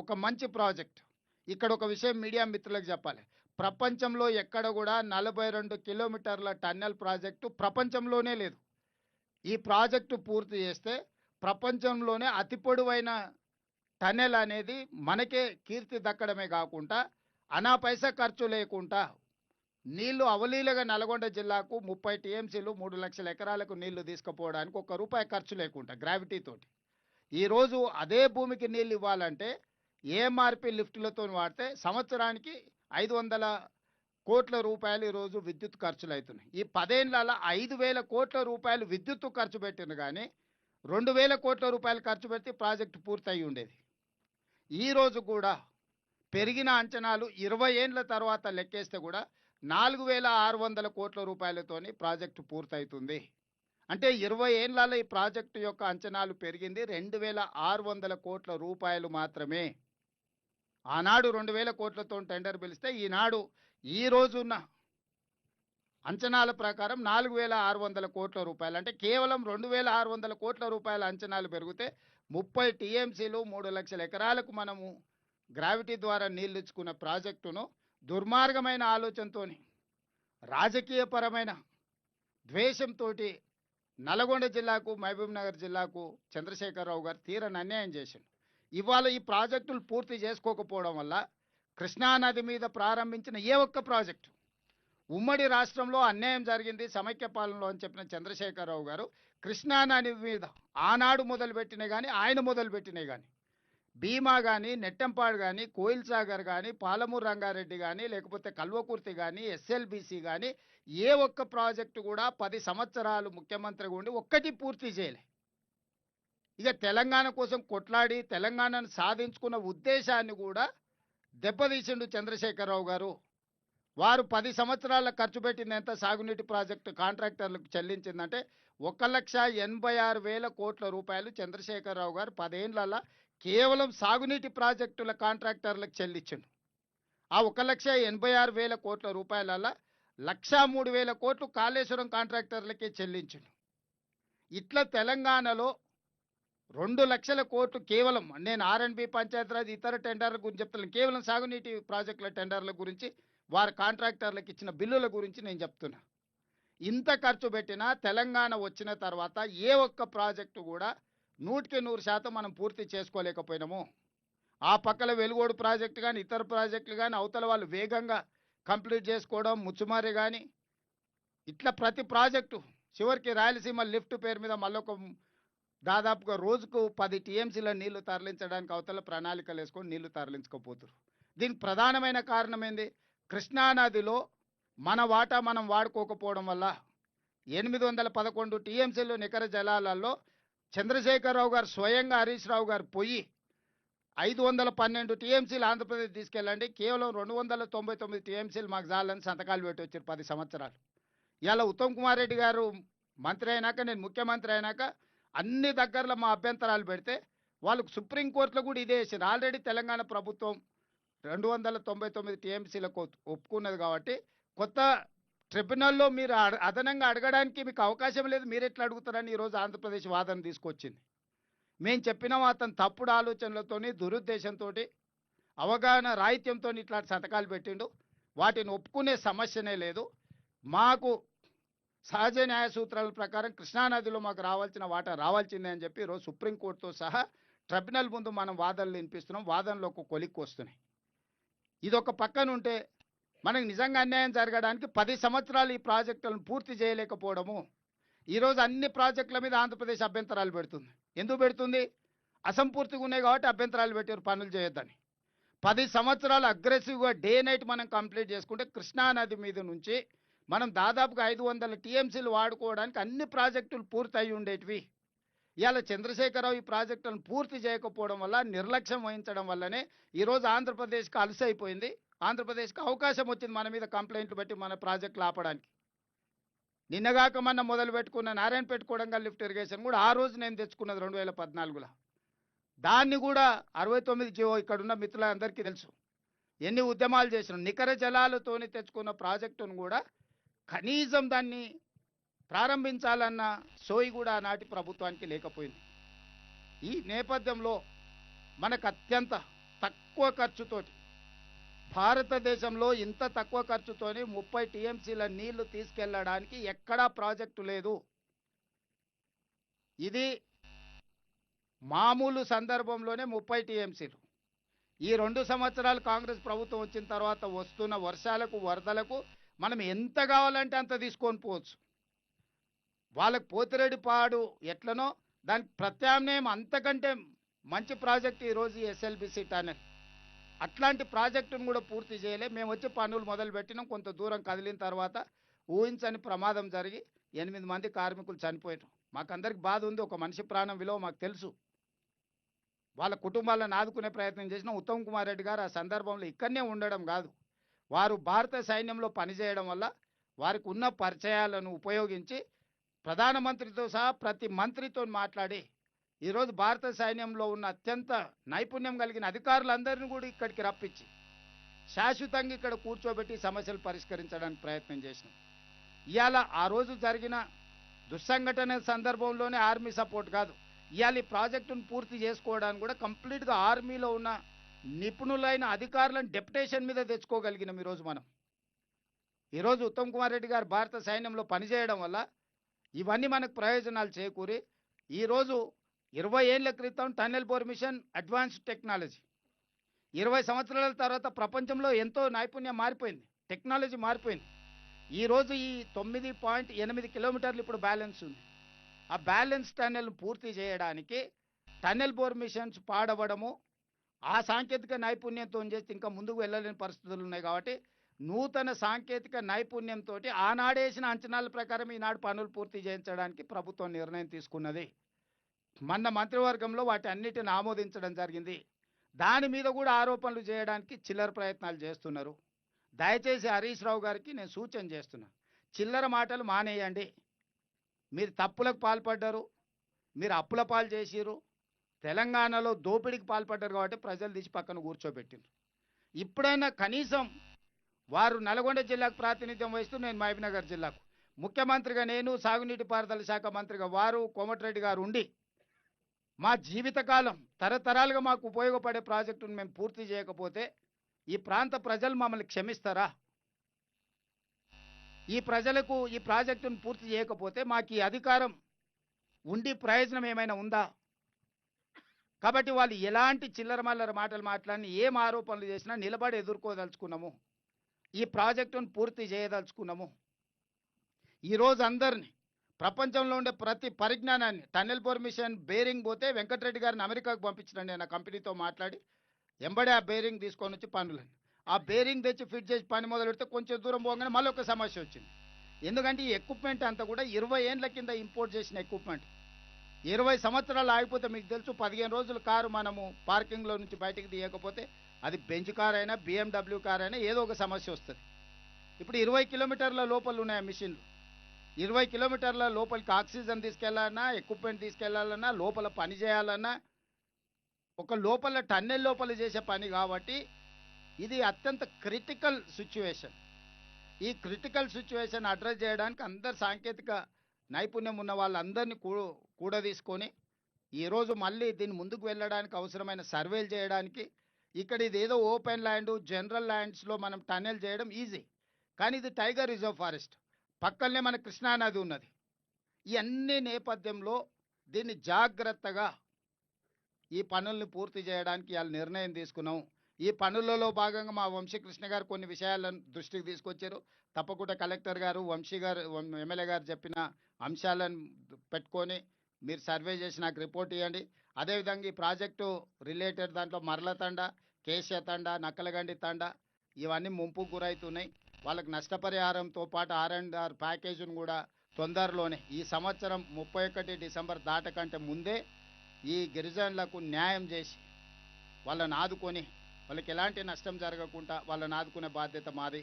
ఒక మంచి ప్రాజెక్ట్. ఇక్కడ ఒక విషయం మీడియా మిత్రులకు చెప్పాలి. ప్రపంచంలో ఎక్కడ కూడా నలభై రెండు కిలోమీటర్ల టన్నెల్ ప్రాజెక్టు ప్రపంచంలోనే లేదు. ఈ ప్రాజెక్టు పూర్తి చేస్తే ప్రపంచంలోనే అతి పొడవైన టన్నెల్ అనేది మనకే కీర్తి దక్కడమే కాకుండా అనా పైసా ఖర్చు లేకుండా నీళ్ళు అవలీలగా నల్గొండ జిల్లాకు ముప్పై టీఎంసీలు మూడు లక్షల ఎకరాలకు నీళ్ళు తీసుకుపోవడానికి ఒక్క రూపాయి ఖర్చు లేకుండా గ్రావిటీతోటి ఈరోజు అదే భూమికి నీళ్ళు ఇవ్వాలంటే ఏఎంఆర్పి లిఫ్టులతో వాడితే సంవత్సరానికి ఐదు వందల కోట్ల రూపాయలు ఈరోజు విద్యుత్ ఖర్చులు అవుతున్నాయి ఈ పదేళ్ళ ఐదు వేల కోట్ల రూపాయలు విద్యుత్ ఖర్చు పెట్టిన కానీ రెండు వేల కోట్ల రూపాయలు ఖర్చు పెడితే ప్రాజెక్టు పూర్తయి ఉండేది. ఈరోజు కూడా పెరిగిన అంచనాలు ఇరవై ఏండ్ల తర్వాత లెక్కేస్తే కూడా నాలుగు వేల ఆరు వందల కోట్ల రూపాయలతోని ప్రాజెక్టు పూర్తవుతుంది అంటే ఇరవై ఏళ్ళలో ఈ ప్రాజెక్టు యొక్క అంచనాలు పెరిగింది రెండు వేల ఆరు వందల కోట్ల రూపాయలు మాత్రమే. ఆనాడు రెండు వేల కోట్లతో టెండర్ పిలిస్తే ఈనాడు ఈ రోజున్న అంచనాల ప్రకారం నాలుగు వేల ఆరు వందల కోట్ల రూపాయలు. అంటే కేవలం రెండు వేల ఆరు వందల కోట్ల రూపాయల అంచనాలు పెరిగితే ముప్పై టీఎంసీలు మూడు లక్షల ఎకరాలకు మనము గ్రావిటీ ద్వారా నీళ్ళు ఇచ్చుకున్న ప్రాజెక్టును దుర్మార్గమైన ఆలోచనతోని రాజకీయపరమైన ద్వేషంతో నల్గొండ జిల్లాకు మహబూబ్ నగర్ జిల్లాకు చంద్రశేఖరరావు గారు తీరని అన్యాయం చేసిండు. ఇవాళ ఈ ప్రాజెక్టులు పూర్తి చేసుకోకపోవడం వల్ల కృష్ణానది మీద ప్రారంభించిన ఏ ఒక్క ప్రాజెక్టు ఉమ్మడి రాష్ట్రంలో అన్యాయం జరిగింది సమైక్య పాలనలో అని చెప్పిన చంద్రశేఖరరావు గారు కృష్ణానది మీద ఆనాడు మొదలుపెట్టిన కానీ ఆయన మొదలుపెట్టినాయి కానీ భీమా కానీ నెట్టంపాడు కానీ కోయిల్ సాగర్ కానీ పాలమూరు రంగారెడ్డి కానీ లేకపోతే కల్వకుర్తి కానీ ఎస్ఎల్బిసి కానీ ఏ ఒక్క ప్రాజెక్టు కూడా పది సంవత్సరాలు ముఖ్యమంత్రిగా ఉండి ఒక్కటి పూర్తి చేయలే. ఇక తెలంగాణ కోసం కొట్లాడి తెలంగాణను సాధించుకున్న ఉద్దేశాన్ని కూడా దెబ్బతీసిండు చంద్రశేఖరరావు గారు. వారు పది సంవత్సరాల ఖర్చు పెట్టింది ఎంత సాగునీటి ప్రాజెక్టు కాంట్రాక్టర్లకు చెల్లించిందంటే ఒక లక్ష ఎనభై ఆరు వేల కోట్ల రూపాయలు చంద్రశేఖరరావు గారు పదేళ్ళలో కేవలం సాగునీటి ప్రాజెక్టుల కాంట్రాక్టర్లకు చెల్లించిండు. ఆ ఒక లక్ష ఎనభై ఆరు వేల కోట్ల రూపాయలలో లక్షా మూడు వేల కోట్లు కాళేశ్వరం కాంట్రాక్టర్లకే చెల్లించిండు. ఇట్లా తెలంగాణలో రెండు లక్షల కోట్లు కేవలం నేను ఆర్ఎండ్బి పంచాయతీరాజ్ ఇతర టెండర్ల గురించి చెప్తున్నాను. కేవలం సాగునీటి ప్రాజెక్టుల టెండర్ల గురించి వారి కాంట్రాక్టర్లకు ఇచ్చిన బిల్లుల గురించి నేను చెప్తున్నా. ఇంత ఖర్చు పెట్టినా తెలంగాణ వచ్చిన తర్వాత ఏ ఒక్క ప్రాజెక్టు కూడా నూటికి నూరు శాతం మనం పూర్తి చేసుకోలేకపోయినాము. ఆ పక్కల వెలుగోడు ప్రాజెక్టు కానీ ఇతర ప్రాజెక్టులు కానీ అవతల వాళ్ళు వేగంగా కంప్లీట్ చేసుకోవడం ముచ్చుమారి కానీ ఇట్లా ప్రతి ప్రాజెక్టు చివరికి రాయలసీమ లిఫ్ట్ పేరు మీద మళ్ళొక దాదాపుగా రోజుకు పది టీఎంసీల నీళ్ళు తరలించడానికి అవతల ప్రణాళికలు వేసుకొని నీళ్ళు తరలించుకోపోతురు దీనికి ప్రధానమైన కారణం ఏంది? కృష్ణానదిలో మన వాటా మనం వాడుకోకపోవడం వల్ల ఎనిమిది వందల పదకొండు టీఎంసీలు నికర జలాలలో చంద్రశేఖరరావు గారు స్వయంగా హరీష్ రావు గారు పోయి ఐదు వందల పన్నెండు టీఎంసీలు ఆంధ్రప్రదేశ్ తీసుకెళ్ళండి. కేవలం రెండు వందల తొంభై తొమ్మిది టీఎంసీలు మాకు చాలని సంతకాలు పెట్టి వచ్చారు పది సంవత్సరాలు. ఇలా ఉత్తమ్ కుమార్ రెడ్డి గారు మంత్రి అయినాక నేను ముఖ్యమంత్రి అయినాక అన్ని దగ్గరలో మా అభ్యంతరాలు పెడితే వాళ్ళకు సుప్రీంకోర్టులో కూడా ఇదే వేసింది ఆల్రెడీ తెలంగాణ ప్రభుత్వం రెండు వందల తొంభై తొమ్మిది టీఎంసీలకు ఒప్పుకున్నది కాబట్టి కొత్త ట్రిబ్యునల్లో మీరు అడ- అదనంగా అడగడానికి మీకు అవకాశం లేదు. మీరు ఎట్లా అడుగుతారని ఈరోజు ఆంధ్రప్రదేశ్ వాదన తీసుకొచ్చింది. మేము చెప్పినాం అతను తప్పుడు ఆలోచనలతోని దురుద్దేశంతో అవగాహన రాహిత్యంతో ఇట్లాంటి సంతకాలు పెట్టిండు. వాటిని ఒప్పుకునే సమస్యనే లేదు. మాకు సహజ న్యాయ సూత్రాల ప్రకారం కృష్ణానదిలో మాకు రావాల్సిన వాటా రావాల్సిందే అని చెప్పి ఈరోజు సుప్రీంకోర్టుతో సహా ట్రిబ్యునల్ ముందు మనం వాదనలు వినిపిస్తున్నాం. వాదనలు ఒక కొలిక్కి వస్తున్నాయి. ఇది ఒక పక్కన ఉంటే మనకు నిజంగా అన్యాయం జరగడానికి పది సంవత్సరాలు ఈ ప్రాజెక్టులను పూర్తి చేయలేకపోవడము. ఈరోజు అన్ని ప్రాజెక్టుల మీద ఆంధ్రప్రదేశ్ అభ్యంతరాలు పెడుతుంది. ఎందుకు పెడుతుంది? అసంపూర్తిగా ఉన్నాయి కాబట్టి అభ్యంతరాలు పెట్టారు పనులు చేయొద్దని. పది సంవత్సరాలు అగ్రెసివ్గా డే నైట్ మనం కంప్లీట్ చేసుకుంటే కృష్ణానది మీద నుంచి మనం దాదాపుగా ఐదు వందల టీఎంసీలు వాడుకోవడానికి అన్ని ప్రాజెక్టులు పూర్తయి ఉండేటివి. ఇవాళ చంద్రశేఖరరావు ఈ ప్రాజెక్టులను పూర్తి చేయకపోవడం వల్ల నిర్లక్ష్యం వహించడం వల్లనే ఈరోజు ఆంధ్రప్రదేశ్కి అలసైపోయింది. ఆంధ్రప్రదేశ్కి అవకాశం వచ్చింది మన మీద కంప్లైంట్లు పెట్టి మన ప్రాజెక్టులు ఆపడానికి. నిన్నగాక మొన్న మొదలు పెట్టుకున్న నారాయణపేట కొడంగల్ లిఫ్ట్ ఇరిగేషన్ కూడా ఆ రోజు నేను తెచ్చుకున్నది రెండు వేల పద్నాలుగులో. దాన్ని కూడా అరవై తొమ్మిది జీవో ఇక్కడున్న మిత్రులందరికీ తెలుసు. ఎన్ని ఉద్యమాలు చేసినాం నికర జలాలతోని తెచ్చుకున్న ప్రాజెక్టును కూడా కనీసం దాన్ని ప్రారంభించాలన్న సోయి కూడా ఆనాటి ప్రభుత్వానికి లేకపోయింది. ఈ నేపథ్యంలో మనకు అత్యంత తక్కువ ఖర్చుతోటి భారతదేశంలో ఇంత తక్కువ ఖర్చుతోని ముప్పై టీఎంసీల నీళ్ళు తీసుకెళ్ళడానికి ఎక్కడా ప్రాజెక్టు లేదు. ఇది మామూలు సందర్భంలోనే ముప్పై టీఎంసీలు. ఈ రెండు సంవత్సరాలు కాంగ్రెస్ ప్రభుత్వం వచ్చిన తర్వాత వస్తున్న వర్షాలకు వరదలకు మనం ఎంత కావాలంటే అంత తీసుకొని పోవచ్చు. వాళ్ళకు పోతిరెడ్డిపాడు ఎట్లనో దానికి ప్రత్యామ్నాయం అంతకంటే మంచి ప్రాజెక్ట్ ఈరోజు ఎస్ఎల్బిసి టనల్. అట్లాంటి ప్రాజెక్టును కూడా పూర్తి చేయలే. మేము వచ్చి పనులు మొదలు పెట్టినాం. కొంత దూరం కదిలిన తర్వాత ఊహించని ప్రమాదం జరిగి ఎనిమిది మంది కార్మికులు చనిపోయారు మాకందరికి బాధ ఉంది. ఒక మనిషి ప్రాణం విలువ మాకు తెలుసు. వాళ్ళ కుటుంబాలను ఆదుకునే ప్రయత్నం చేసిన ఉత్తమ్ కుమార్ రెడ్డి గారు ఆ సందర్భంలో ఇక్కడనే ఉండడం కాదు. వారు భారత సైన్యంలో పనిచేయడం వల్ల వారికి ఉన్న పరిచయాలను ఉపయోగించి ప్రధానమంత్రితో సహా ప్రతి మంత్రితో మాట్లాడి ఈరోజు భారత సైన్యంలో ఉన్న అత్యంత నైపుణ్యం కలిగిన అధికారులందరినీ కూడా ఇక్కడికి రప్పించి శాశ్వతంగా ఇక్కడ కూర్చోబెట్టి సమస్యలు పరిష్కరించడానికి ప్రయత్నం చేసినాం. ఇవాళ ఆ రోజు జరిగిన దుస్సంఘటన సందర్భంలోనే ఆర్మీ సపోర్ట్ కాదు. ఇవాళ ఈ ప్రాజెక్టును పూర్తి చేసుకోవడానికి కూడా కంప్లీట్గా ఆర్మీలో ఉన్న నిపుణులైన అధికారులను డెప్యుటేషన్ మీద తెచ్చుకోగలిగినాం ఈరోజు మనం. ఈరోజు ఉత్తమ్ కుమార్ రెడ్డి గారు భారత సైన్యంలో పనిచేయడం వల్ల ఇవన్నీ మనకు ప్రయోజనాలు చేకూరి ఈరోజు ఇరవై ఏళ్ళ క్రితం tunnel bore machine advanced technology. ఇరవై సంవత్సరాల తర్వాత ప్రపంచంలో ఎంతో నైపుణ్యం మారిపోయింది టెక్నాలజీ మారిపోయింది. ఈరోజు ఈ తొమ్మిది పాయింట్ ఎనిమిది కిలోమీటర్లు ఇప్పుడు బ్యాలెన్స్ ఉంది. ఆ బ్యాలెన్స్ టన్నెల్ పూర్తి చేయడానికి టన్నెల్ బోర్ మిషన్స్ పాడవడము ఆ సాంకేతిక నైపుణ్యంతో చేస్తే ఇంకా ముందుకు వెళ్ళలేని పరిస్థితులు ఉన్నాయి కాబట్టి నూతన సాంకేతిక నైపుణ్యంతో ఆనాడేసిన అంచనాల ప్రకారం ఈనాడు పనులు పూర్తి చేయించడానికి ప్రభుత్వం నిర్ణయం తీసుకున్నది. మొన్న మంత్రివర్గంలో వాటి అన్నిటిని ఆమోదించడం జరిగింది. దాని మీద కూడా ఆరోపణలు చేయడానికి చిల్లర ప్రయత్నాలు చేస్తున్నారు. దయచేసి హరీష్ రావు గారికి నేను సూచన చేస్తున్నా. చిల్లర మాటలు మానేయండి. మీరు తప్పులకు పాల్పడ్డారు. మీరు అప్పుల పాలు చేసిరు తెలంగాణలో దోపిడీకి పాల్పడ్డారు కాబట్టి ప్రజలు తీసి పక్కన కూర్చోబెట్టిండ్రు. ఇప్పుడైనా కనీసం వారు నల్గొండ జిల్లాకు ప్రాతినిధ్యం వహిస్తూ నేను మహబీనగర్ జిల్లాకు. ముఖ్యమంత్రిగా నేను సాగునీటి పారుదల శాఖ మంత్రిగా వారు కోమటిరెడ్డి గారు ఉండి మా జీవితకాలం తరతరాలుగా మాకు ఉపయోగపడే ప్రాజెక్టును మేము పూర్తి చేయకపోతే ఈ ప్రాంత ప్రజలు మమ్మల్ని క్షమిస్తారా? ఈ ప్రజలకు ఈ ప్రాజెక్టును పూర్తి చేయకపోతే మాకు ఈ అధికారం ఉండి ప్రయోజనం ఏమైనా ఉందా? కాబట్టి వాళ్ళు ఎలాంటి చిల్లర మల్లర మాటలు మాట్లాడిన ఏం ఆరోపణలు చేసినా నిలబడి ఎదుర్కోదలుచుకున్నాము. ఈ ప్రాజెక్టును పూర్తి చేయదలుచుకున్నాము. ఈరోజు అందరినీ ప్రపంచంలో ఉండే ప్రతి పరిజ్ఞానాన్ని టన్నెల్ పర్మిషన్ బేరింగ్ పోతే వెంకటరెడ్డి గారిని అమెరికాకు పంపించండి నేను ఆ కంపెనీతో మాట్లాడి ఎంబడే ఆ బేరింగ్ తీసుకొని వచ్చి పనులని ఆ బేరింగ్ తెచ్చి ఫిట్ చేసి పని మొదలు పెడితే కొంచెం దూరం పోగానే మళ్ళీ ఒక సమస్య వచ్చింది. ఎందుకంటే ఈ ఎక్విప్మెంట్ అంతా కూడా ఇరవై ఏండ్ల కింద ఇంపోర్ట్ చేసిన ఎక్విప్మెంట్. ఇరవై సంవత్సరాలు ఆగిపోతే మీకు తెలుసు పదిహేను రోజులు కారు మనము పార్కింగ్లో నుంచి బయటకు తీయకపోతే అది బెంచ్ కార్ అయినా బిఎండబ్ల్యూ కార్ అయినా ఏదో ఒక సమస్య వస్తుంది. ఇప్పుడు ఇరవై కిలోమీటర్ల లోపల ఉన్నాయి ఆ మిషన్లు. ఇరవై కిలోమీటర్ల లోపలికి ఆక్సిజన్ తీసుకెళ్ళాలన్నా ఎక్విప్మెంట్ తీసుకెళ్ళాలన్నా లోపల పని చేయాలన్నా ఒక లోపల టన్నెల్ లోపల చేసే పని కాబట్టి ఇది అత్యంత క్రిటికల్ సిచ్యువేషన్. ఈ క్రిటికల్ సిచ్యువేషన్ అడ్రస్ చేయడానికి అందరు సాంకేతిక నైపుణ్యం ఉన్న వాళ్ళందరినీ కూ తీసుకొని ఈరోజు మళ్ళీ దీన్ని ముందుకు వెళ్ళడానికి అవసరమైన సర్వేలు చేయడానికి ఇక్కడ ఇది ఏదో ఓపెన్ ల్యాండ్ జనరల్ ల్యాండ్స్లో మనం టన్నెల్ చేయడం ఈజీ. కానీ ఇది టైగర్ రిజర్వ్ ఫారెస్ట్. పక్కనే మన కృష్ణానది ఉన్నది. ఈ అన్ని నేపథ్యంలో దీన్ని జాగ్రత్తగా ఈ పనుల్ని పూర్తి చేయడానికి వాళ్ళు నిర్ణయం తీసుకున్నాం. ఈ పనులలో భాగంగా మా వంశీకృష్ణ గారు కొన్ని విషయాలను దృష్టికి తీసుకొచ్చారు. తప్పకుండా కలెక్టర్ గారు వంశీ గారు ఎమ్మెల్యే గారు చెప్పిన అంశాలను పెట్టుకొని మీరు సర్వే చేసి నాకు రిపోర్ట్ ఇవ్వండి. అదేవిధంగా ఈ ప్రాజెక్టు రిలేటెడ్ దాంట్లో మరల తండ కేశ తండ నక్కలగండి తండ ఇవన్నీ ముంపుకు గురవుతున్నాయి వాళ్ళకి నష్టపరిహారంతో పాటు ఆర్ అండ్ ఆర్ ప్యాకేజీని కూడా తొందరలోనే ఈ సంవత్సరం ముప్పై ఒకటి డిసెంబర్ దాటకంటే ముందే ఈ గిరిజనులకు న్యాయం చేసి వాళ్ళని ఆదుకొని వాళ్ళకి ఎలాంటి నష్టం జరగకుండా వాళ్ళని ఆదుకునే బాధ్యత మాది.